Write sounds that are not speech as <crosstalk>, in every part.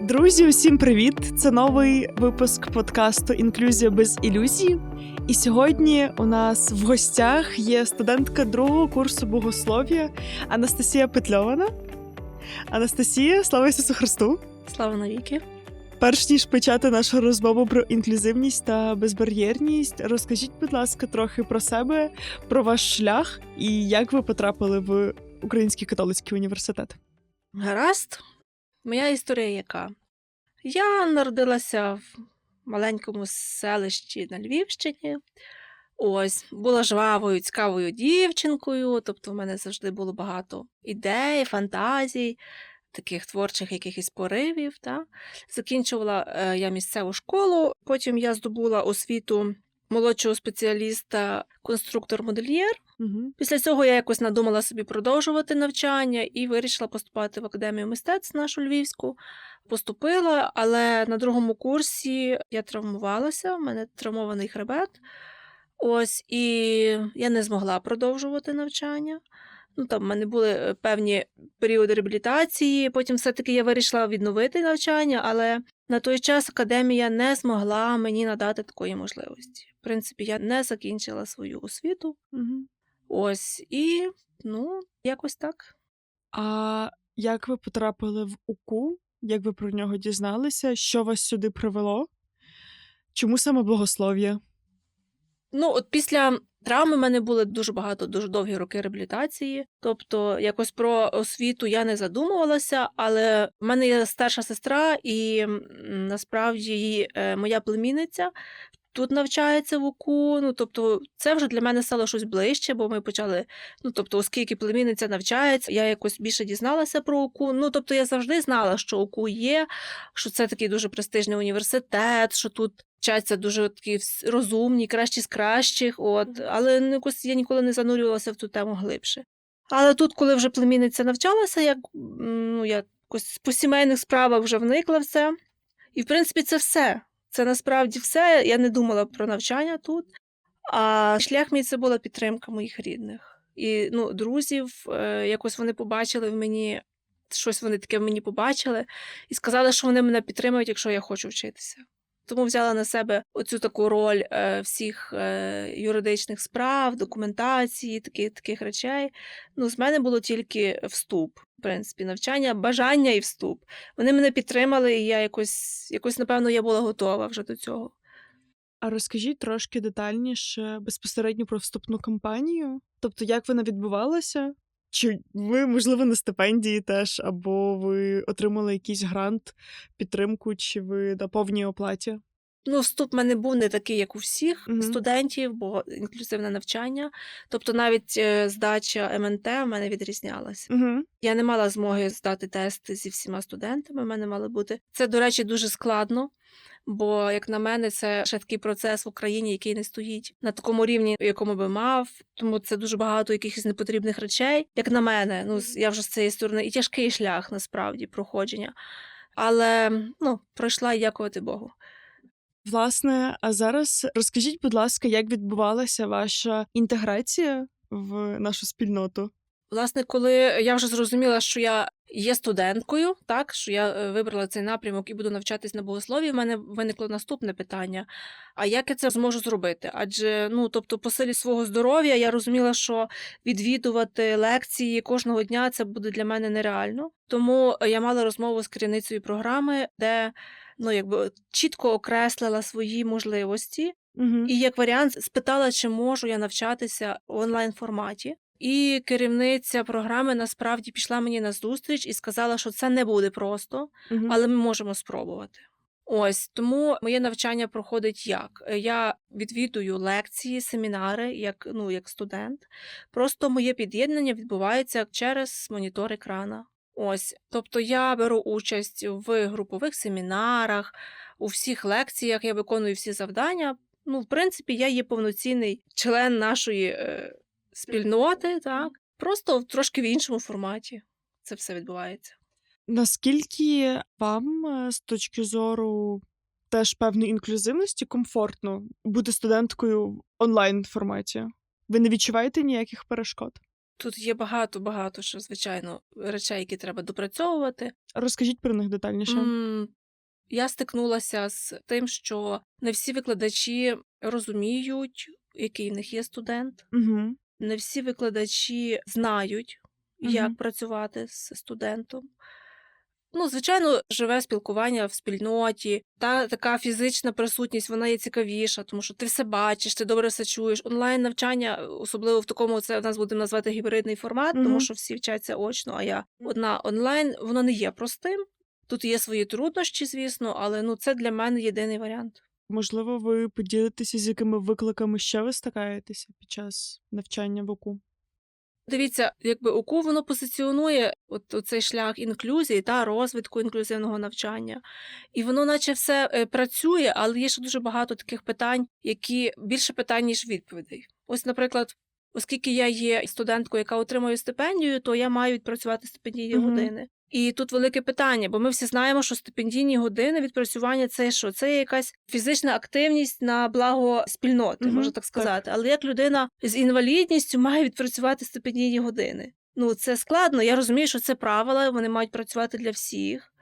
Друзі, усім привіт! Це новий випуск подкасту Інклюзія без ілюзій. І сьогодні у нас в гостях є студентка другого курсу богослов'я Анастасія Петльована. Анастасія, слава Ісусу Христу! Слава навіки. Перш ніж почати нашу розмову про інклюзивність та безбар'єрність, розкажіть, будь ласка, трохи про себе, про ваш шлях і як ви потрапили в Український католицький університет. Гаразд. Моя історія яка? Я народилася в маленькому селищі на Львівщині. Ось, була жвавою, цікавою дівчинкою, тобто в мене завжди було багато ідей, фантазій, таких творчих якихось поривів. Та? Закінчувала е, я місцеву школу, потім я здобула освіту молодшого спеціаліста, конструктор-модельєр. Угу. Після цього я якось надумала собі продовжувати навчання і вирішила поступати в академію мистецтв нашу львівську. Поступила, але на другому курсі я травмувалася, в мене травмований хребет. Ось, і я не змогла продовжувати навчання. Ну, там в мене були е, певні періоди реабілітації. Потім все-таки я вирішила відновити навчання, але на той час академія не змогла мені надати такої можливості. В принципі, я не закінчила свою освіту. Угу. Ось, і ну, якось так. А як ви потрапили в УКУ? Як ви про нього дізналися? Що вас сюди привело? Чому саме богослов'я? Ну, от після травми в мене були дуже багато, дуже довгі роки реабілітації. Тобто, якось про освіту я не задумувалася, але в мене є старша сестра, і насправді її, е, моя племінниця тут навчається в УКУ. Ну, тобто, це вже для мене стало щось ближче, бо ми почали. Ну, тобто, оскільки племінниця навчається, я якось більше дізналася про УКУ. Ну, тобто, я завжди знала, що УКУ є, що це такий дуже престижний університет, що тут вчаться дуже такі розумні, кращі з кращих. От, але ну, якось я ніколи не занурювалася в цю тему глибше. Але тут, коли вже племінниця навчалася, я, м, ну, я якось по сімейних справах вже вникла в це. І, в принципі, це все. Це насправді все. Я не думала про навчання тут. А шлях мій це була підтримка моїх рідних. І ну, друзів, е, якось вони побачили в мені, щось вони таке в мені побачили, і сказали, що вони мене підтримують, якщо я хочу вчитися. Тому взяла на себе оцю таку роль е, всіх е, юридичних справ, документації, такі, таких речей. Ну, з мене було тільки вступ, в принципі, навчання, бажання і вступ. Вони мене підтримали, і я якось, якось, напевно, я була готова вже до цього. А розкажіть трошки детальніше безпосередньо про вступну кампанію. Тобто, як вона відбувалася? Чи ви, можливо, на стипендії теж, або ви отримали якийсь грант, підтримку, чи ви на повній оплаті? Ну, вступ в мене був не такий, як у всіх Мгм. студентів, бо інклюзивне навчання. Тобто навіть е, здача МНТ в мене відрізнялася. Угу. Я не мала змоги здати тести зі всіма студентами. в мене мали бути. Це, до речі, дуже складно. Бо, як на мене, це ще такий процес в Україні, який не стоїть на такому рівні, якому би мав. Тому це дуже багато якихось непотрібних речей. Як на мене, ну я вже з цієї сторони, і тяжкий шлях насправді проходження. Але ну, пройшла і дякувати Богу. Власне, а зараз розкажіть, будь ласка, як відбувалася ваша інтеграція в нашу спільноту? Власне, коли я вже зрозуміла, що я є студенткою, так що я е, вибрала цей напрямок і буду навчатись на богослові, в мене виникло наступне питання: а як я це зможу зробити? Адже ну, тобто, по силі свого здоров'я я розуміла, що відвідувати лекції кожного дня це буде для мене нереально. Тому я мала розмову з керівницею програми, де ну якби чітко окреслила свої можливості, Угу. і як варіант спитала, чи можу я навчатися в онлайн форматі. І керівниця програми насправді пішла мені на зустріч і сказала, що це не буде просто, але ми можемо спробувати. Ось тому моє навчання проходить як? Я відвідую лекції, семінари, як, ну, як студент. Просто моє під'єднання відбувається через монітор екрана. Ось, тобто я беру участь в групових семінарах, у всіх лекціях, я виконую всі завдання. Ну, в принципі, я є повноцінний член нашої е, спільноти, так. Просто трошки в іншому форматі це все відбувається. Наскільки вам е, з точки зору теж певної інклюзивності комфортно бути студенткою в онлайн форматі? Ви не відчуваєте ніяких перешкод? Тут є багато, багато що, звичайно, речей, які треба допрацьовувати. Розкажіть про них детальніше. М, Я стикнулася з тим, що не всі викладачі розуміють, який в них є студент. Угу. Не всі викладачі знають, як Мгм. працювати з студентом. Ну, звичайно, живе спілкування в спільноті, та така фізична присутність, вона є цікавіша, тому що ти все бачиш, ти добре все чуєш. Онлайн навчання, особливо в такому, це в нас будемо назвати гібридний формат, тому Мгм. що всі вчаться очно, а я одна онлайн, воно не є простим. Тут є свої труднощі, звісно, але ну це для мене єдиний варіант. Можливо, ви поділитеся, з якими викликами ще ви стикаєтеся під час навчання в УКУ? Дивіться, якби УКУ воно позиціонує от цей шлях інклюзії та розвитку інклюзивного навчання. І воно, наче все е, працює, але є ще дуже багато таких питань, які більше питань, ніж відповідей. Ось, наприклад, оскільки я є студенткою, яка отримує стипендію, то я маю відпрацювати стипендійні Мгм. години. І тут велике питання, бо ми всі знаємо, що стипендійні години відпрацювання це що? Це якась фізична активність на благо спільноти, Мгм, можна так так. сказати. Але як людина з інвалідністю має відпрацювати стипендійні години? Ну це складно. Я розумію, що це правила, вони мають працювати для всіх.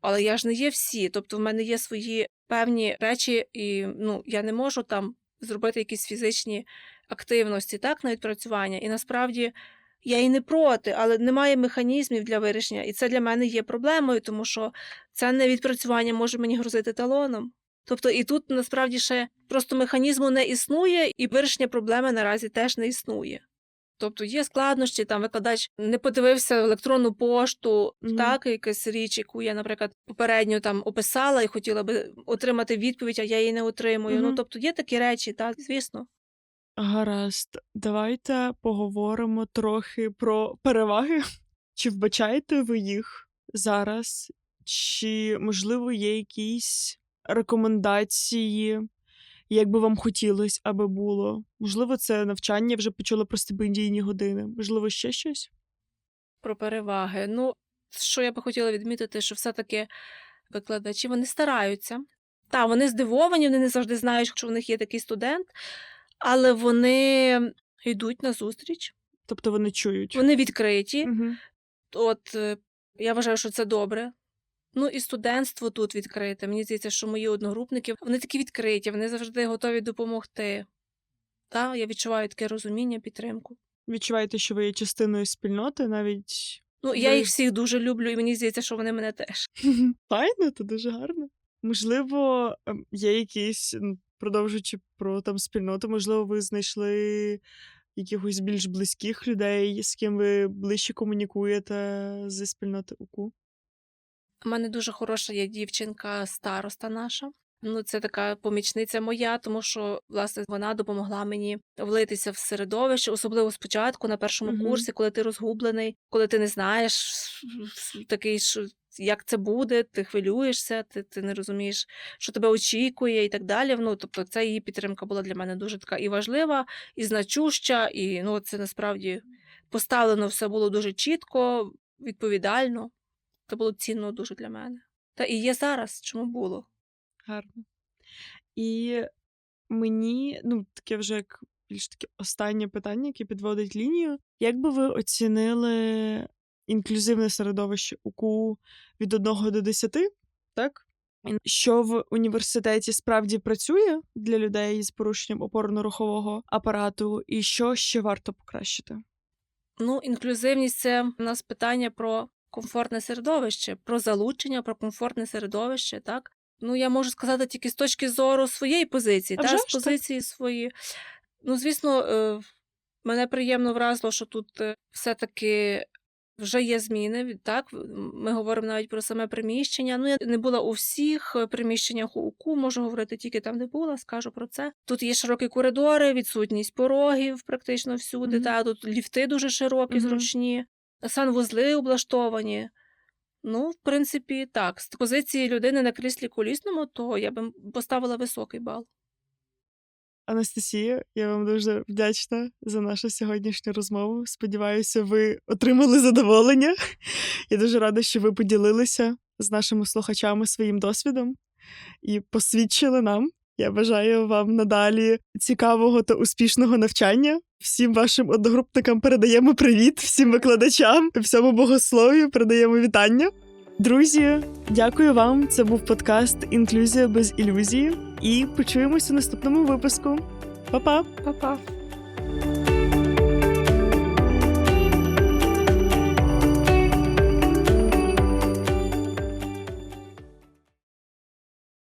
Але я ж не є всі. Тобто, в мене є свої певні речі, і ну я не можу там зробити якісь фізичні активності, так, на відпрацювання. І насправді я і не проти, але немає механізмів для вирішення. І це для мене є проблемою, тому що це не відпрацювання може мені грозити талоном. Тобто, і тут насправді ще просто механізму не існує, і вирішення проблеми наразі теж не існує. Тобто є складнощі, там викладач не подивився електронну пошту, Мгм. так, якась річ, яку я, наприклад, попередньо там описала і хотіла би отримати відповідь, а я її не отримую. Ну тобто є такі речі, так, звісно. Гаразд, давайте поговоримо трохи про переваги. Чи вбачаєте ви їх зараз? Чи, можливо, є якісь рекомендації, як би вам хотілося, аби було? Можливо, це навчання вже почула про стипендійні години. Можливо, ще щось? Про переваги. Ну, що я би хотіла відмітити, що все-таки викладачі вони стараються. Та, вони здивовані, вони не завжди знають, що в них є такий студент, але вони йдуть на зустріч, Тобто вони чують. вони відкриті. Угу. От е, я вважаю, що це добре. Ну і студентство тут відкрите. Мені здається, що мої одногрупники вони такі відкриті, вони завжди готові допомогти. Та, я відчуваю таке розуміння, підтримку. Відчуваєте, що ви є частиною спільноти, навіть Ну, я Ви- їх всіх дуже люблю, і мені здається, що вони мене теж. <laughs> Файно, це дуже гарно. Можливо, ем, є якісь, ну, продовжуючи про там спільноту, можливо, ви знайшли якихось більш близьких людей, з ким ви ближче комунікуєте зі спільноти УКУ. У мене дуже хороша є дівчинка, староста наша. Ну, це така помічниця моя, тому що власне вона допомогла мені влитися в середовище, особливо спочатку на першому Мгм. курсі, коли ти розгублений, коли ти не знаєш такий, що як це буде, ти хвилюєшся, ти, ти не розумієш, що тебе очікує, і так далі. Ну, тобто, ця її підтримка була для мене дуже така і важлива, і значуща, і ну, це насправді поставлено все було дуже чітко, відповідально. Це було цінно дуже для мене. Та і є зараз, чому було. Гарно. І мені, ну, таке вже як більш таке останнє питання, яке підводить лінію. Як би ви оцінили інклюзивне середовище УКУ від 1 до 10, так? Що в університеті справді працює для людей з порушенням опорно-рухового апарату, і що ще варто покращити? Ну, інклюзивність це у нас питання про комфортне середовище, про залучення, про комфортне середовище, так? Ну, я можу сказати тільки з точки зору своєї позиції, А та, вже з так. позиції свої. Ну, звісно, е, мене приємно вразило, що тут е, все-таки вже є зміни. Так, ми говоримо навіть про саме приміщення. Ну, я не була у всіх е, приміщеннях у УКУ, можу говорити тільки там, де була, скажу про це. Тут є широкі коридори, відсутність порогів практично всюди. Мгм. Та, тут ліфти дуже широкі, Мгм. зручні, санвузли облаштовані. Ну, в принципі, так. З позиції людини на кріслі колісному, то я би поставила високий бал. Анастасія, я вам дуже вдячна за нашу сьогоднішню розмову. Сподіваюся, ви отримали задоволення. Я дуже рада, що ви поділилися з нашими слухачами своїм досвідом і посвідчили нам. Я бажаю вам надалі цікавого та успішного навчання Всім вашим одногрупникам передаємо привіт, всім викладачам, всьому богослов'ю передаємо вітання. Друзі, дякую вам. Це був подкаст Інклюзія без ілюзії. І почуємося у наступному випуску. Па-па! Па-па.